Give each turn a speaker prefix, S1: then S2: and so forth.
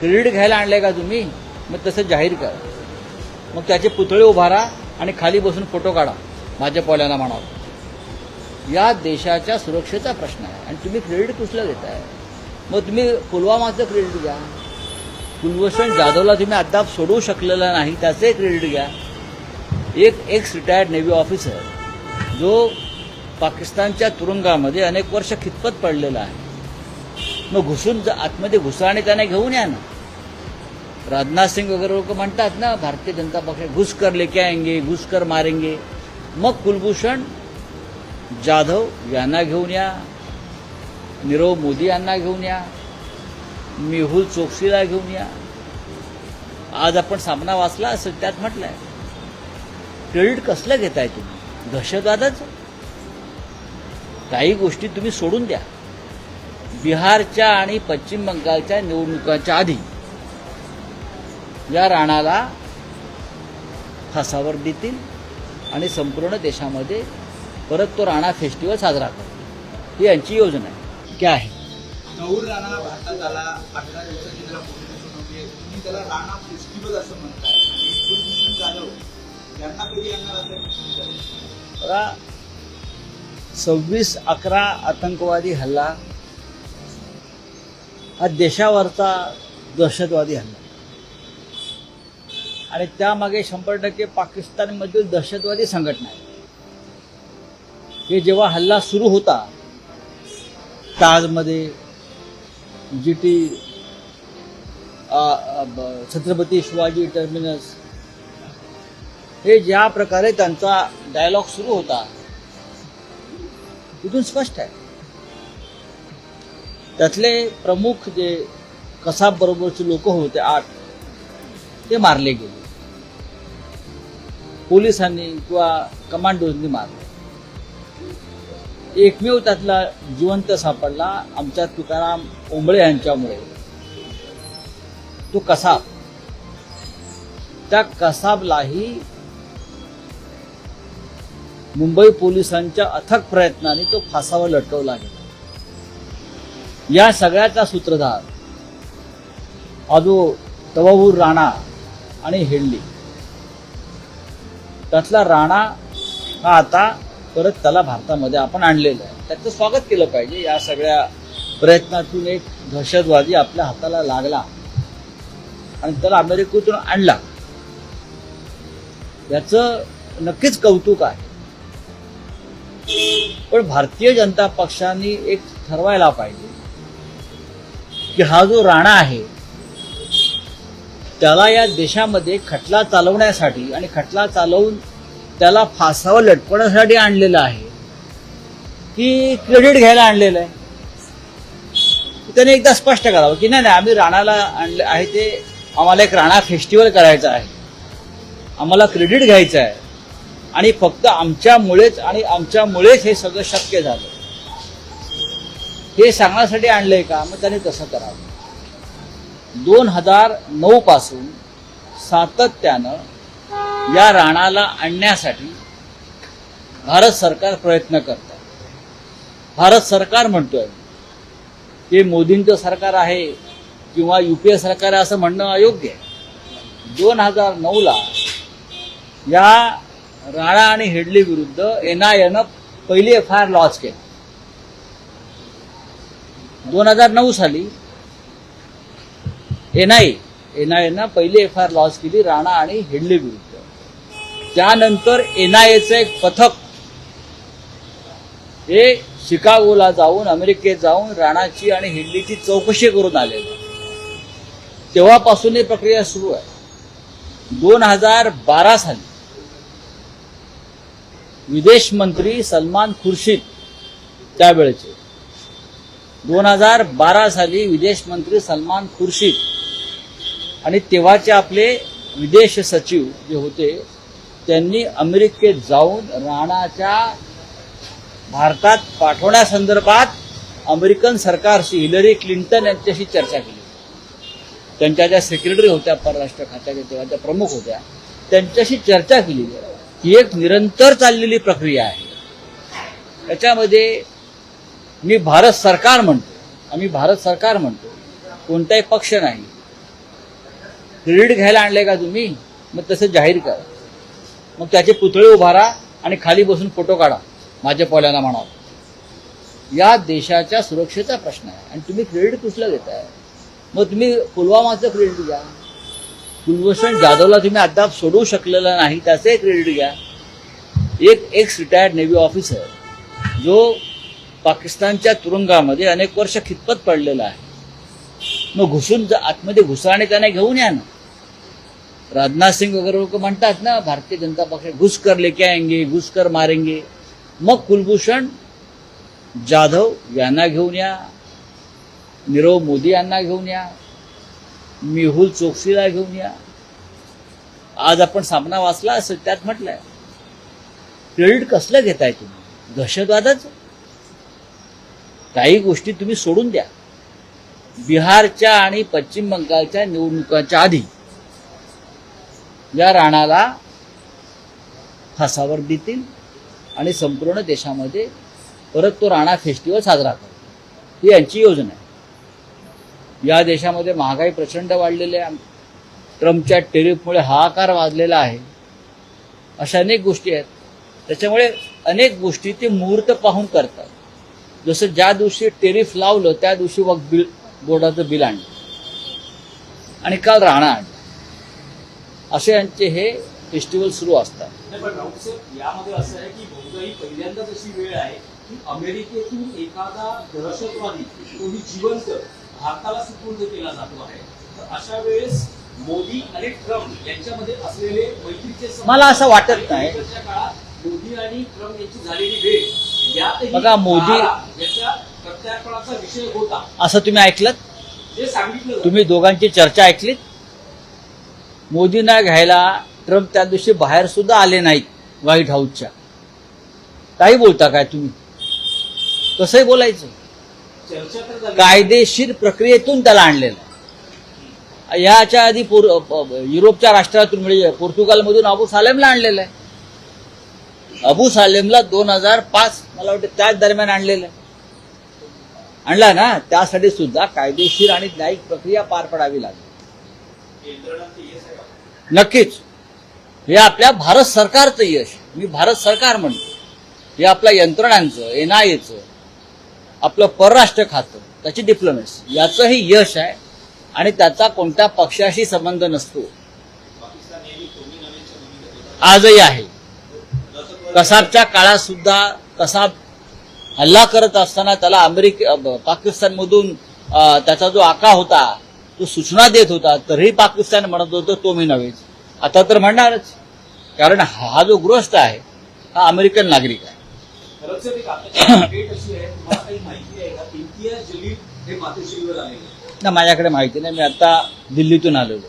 S1: Credit घ्यायला आणलंय का तुम्ही? मग तसं जाहीर करा. मग त्याचे पुतळे उभारा आणि खाली बसून फोटो काढा भाजपवाल्याला म्हणावं. या देशाच्या सुरक्षेचा प्रश्न आहे आणि तुम्ही क्रेडिट कुठलं देताय मग तुम्ही पुलवामाचं क्रेडिट घ्या. कुलभूषण जाधवला तुम्ही अद्याप सोडवू शकलेला नाही त्याचे क्रेडिट घ्या. एक एक्स रिटायर्ड नेव्ही ऑफिसर जो पाकिस्तानच्या तुरुंगामध्ये अनेक वर्ष खितपत पडलेला आहे. मग घुसून आतमध्ये घुसा आणि त्याने घेऊन या ना. राजनाथ सिंग वगैरे लोक म्हणतात ना भारतीय जनता पक्ष घुसकर लेके आएंगे घुसकर मारेंगे। मग कुलभूषण जाधव यांना घेऊन या नीरव मोदी यांना घेऊन या मेहुल चोक्सीला घेऊन या. आज आपण सामना वाचला असेल त्यात म्हटलंय क्रेडिट कसलं घेताय तुम्ही? दहशतवादच? काही गोष्टी तुम्ही सोडून द्या. बिहारच्या आणि पश्चिम बंगालच्या निवडणुकांच्या आधी. या राणाला फासावर देतील आणि संपूर्ण देशामध्ये परत तो राणा फेस्टिवल साजरा करतील. ही यांची योजना आहे. क्या आहे
S2: गौर राणा भारतात आला अठरा दिवसाची त्याला तुम्ही त्याला राणा फेस्टिवल असं म्हणताय. आणि कुलभूषण जाधव यांना कधी येणार
S1: सव्वीस अकरा आतंकवादी हल्ला हा देशावरचा दहशतवादी हल्ला आणि त्यामागे शंभर टक्के पाकिस्तानमधील दहशतवादी संघटना आहे. हे जेव्हा हल्ला सुरू होता ताजमध्ये G T Chhatrapati Shivaji terminus हे ज्या प्रकारे त्यांचा डायलॉग सुरू होता तिथून स्पष्ट आहे. त्यातले प्रमुख जे कसाब बरोबरचे लोक होते आठ ते मारले गेले. पोलिसांनी किंवा कमांडोजनी मारले. एकमेव त्यातला जिवंत सापडला आमच्या तुकाराम ओंबळे यांच्यामुळे. तो कसाब. त्या कसाबलाही मुंबई पोलिसांच्या अथक प्रयत्नाने तो फासावर लटकवला गेला. या सगळ्याचा सूत्रधार आजो तवाहूर राणा आणि हेडली. त्यातला राणा हा आता परत त्याला भारतामध्ये आपण आणलेलं आहे. त्याचं स्वागत केलं पाहिजे या सगळ्या प्रयत्नातून एक दहशतवादी आपल्या हाताला लागला आणि त्याला अमेरिकेतून आणला. याचं नक्कीच कौतुक आहे. पण भारतीय जनता पक्षाने एक ठरवायला पाहिजे की हा जो राणा आहे त्याला या देशामध्ये खटला चालवण्यासाठी आणि खटला चालवून त्याला फासावर लटकवण्यासाठी आणलेलं आहे. की क्रेडिट घ्यायला आणलेलं आहे. त्याने एकदा स्पष्ट करावं की नाही नाही आम्ही राणाला आणले आहे ते आम्हाला एक राणा फेस्टिवल करायचं आहे. आम्हाला क्रेडिट घ्यायचं आहे. आणि फक्त आमच्यामुळेच आणि आमच्यामुळेच हे सगळं शक्य झालं. हे सांगण्यासाठी आणलंय का? मग त्याने तसं करावं. दोन हजार नऊ पासून सातत्यानं या राणाला आणण्यासाठी भारत सरकार प्रयत्न करत भारत सरकार म्हणतोय की मोदींचं सरकार आहे किंवा युपीए सरकार आहे असं म्हणणं अयोग्य आहे. दोन हजार नऊला या राणा आणि हेडली विरुद्ध एन आय एनं पहिली एफ आय आर लॉन्च केली. दोन हजार नऊ साली एन आय एन आय एनं पहिली एफ आय आर लॉन्च केली राणा आणि हेडले विरुद्ध. त्यानंतर एन आय एचं एक पथक हे शिकागोला जाऊन अमेरिकेत जाऊन राणाची आणि हेडलीची चौकशी करून आलेलं तेव्हापासून ही प्रक्रिया सुरू आहे. दोन हजार बारा साली विदेश मंत्री सलमान खुर्शीद त्यावेळेचे. दोन हजार बारा साली विदेश मंत्री सलमान खुर्शीद आणि तेव्हाचे आपले विदेश सचिव जे होते त्यांनी अमेरिकेत जाऊन राणाच्या भारतात पाठवण्यासंदर्भात अमेरिकन सरकारशी हिलरी क्लिंटन यांच्याशी चर्चा केली. त्यांच्या ज्या सेक्रेटरी होत्या परराष्ट्र खात्याच्या तेव्हा त्या प्रमुख होत्या. त्यांच्याशी चर्चा केली. ही एक निरंतर चाललेली प्रक्रिया आहे. त्याच्यामध्ये मी भारत सरकार म्हणतो. आम्ही भारत सरकार म्हणतो. कोणताही पक्ष नाही. क्रेडिट घ्यायला आणले का तुम्ही? मग तसं जाहीर करा. मग त्याचे पुतळे उभारा आणि खाली बसून फोटो काढा माझ्या पोल्याला म्हणावं. या देशाच्या सुरक्षेचा प्रश्न आहे आणि तुम्ही क्रेडिट कुठलं घेताय? मग तुम्ही पुलवामाचं क्रेडिट घ्या. कुलभूषण जाधवला तुम्ही अद्याप सोडवू शकलेला नाही त्याचे क्रेडिट घ्या. एक एक्स रिटायर्ड नेव्ही ऑफिसर जो पाकिस्तानच्या तुरुंगामध्ये अनेक वर्ष खितपत पडलेला आहे. मग घुसून आतमध्ये घुसा आणि घेऊन या ना. राजनाथ सिंग वगैरे लोक म्हणतात ना भारतीय जनता पक्ष घुसकर लेके आएंगे घुसकर मारेंगे। मग कुलभूषण जाधव यांना घेऊन या नीरव मोदी यांना घेऊन या मेहुल चोक्सीला घेऊन या. आज आपण सामना वाचला असेल त्यात म्हटलंय क्रेडिट कसलं घेताय तुम्ही? दहशतवादाच? काही गोष्टी तुम्ही सोडून द्या. बिहारच्या आणि पश्चिम बंगालच्या निवडणुकांच्या आधी या राणाला फासावर देतील आणि संपूर्ण देशामध्ये परत तो राणा फेस्टिवल साजरा करतो ही यांची योजना आहे. या देशामध्ये महागाई प्रचंड वाढलेली आहे. ट्रम्पच्या टेरिफमुळे हाहाकार वाजलेला आहे. अशा अनेक गोष्टी आहेत. त्याच्यामुळे अनेक गोष्टी ते मुहूर्त पाहून करतात. जसं ज्या दिवशी टेरिफ लावलं त्या दिवशी मग बिल बोर्डाचं बिल आणलं. आणि काल राणा आणलं. असे यांचे हे फेस्टिवल सुरू असतात.
S3: यामध्ये असं आहे की बहुधा ही पहिल्यांदाच अशी वेळ आहे की अमेरिकेतून एखादा दहशतवादी तोही जिवंत भारताला सुपूर्द केला जातो आहे. तर अशा वेळेस मोदी आणि ट्रम्प यांच्यामध्ये असलेले मैत्रीचे
S1: मला असं वाटत नाही.
S3: काळात मोदी आणि ट्रम्प यांची झालेली भेट यातही
S1: बघा, मोदी-
S3: याच्या प्रत्यार्पणाचा विषय होता.
S1: असं तुम्ही ऐकलं
S3: जे सांगितलं.
S1: तुम्ही दोघांची चर्चा ऐकलीत? मोदींना घ्यायला ट्रम्प त्या दिवशी बाहेर सुद्धा आले नाहीत व्हाईट हाऊसच्या. काही बोलता काय तुम्ही? कसंही बोलायचं. कायदेशीर प्रक्रियेतून त्याला आणलेलं. आहे याच्या आधी युरोपच्या राष्ट्रातून म्हणजे पोर्तुगालमधून अबू सालेमला आणलेलं आहे. अबू सालेमला दोन हजार पाच मला वाटतं त्याच दरम्यान आणलेलं आहे. आणला ना त्यासाठी सुद्धा कायदेशीर आणि न्यायिक प्रक्रिया पार पडावी लागली. नक्कीच. हे आपल्या भारत सरकारचं यश. मी भारत सरकार म्हणतो. हे आपल्या यंत्रणांचं एन आय एचं आपलं परराष्ट्र खातं त्याची डिप्लोमॅसी याचंही यश आहे आणि त्याचा कोणत्या पक्षाशी संबंध नसतो. आजही आहे. कसाबच्या काळात सुद्धा कसाब हल्ला करत असताना त्याला अमेरिके पाकिस्तानमधून त्याचा जो आका होता तो सूचना देत होता तरीही पाकिस्तान म्हणत होतं तो मी नव्हेच आता तर म्हणणारच. कारण हा जो गृहस्थ आहे हा अमेरिकन नागरिक आहे.
S3: हे
S1: ना माझ्याकडे माहिती नाही. मी आता दिल्लीतून आलेलो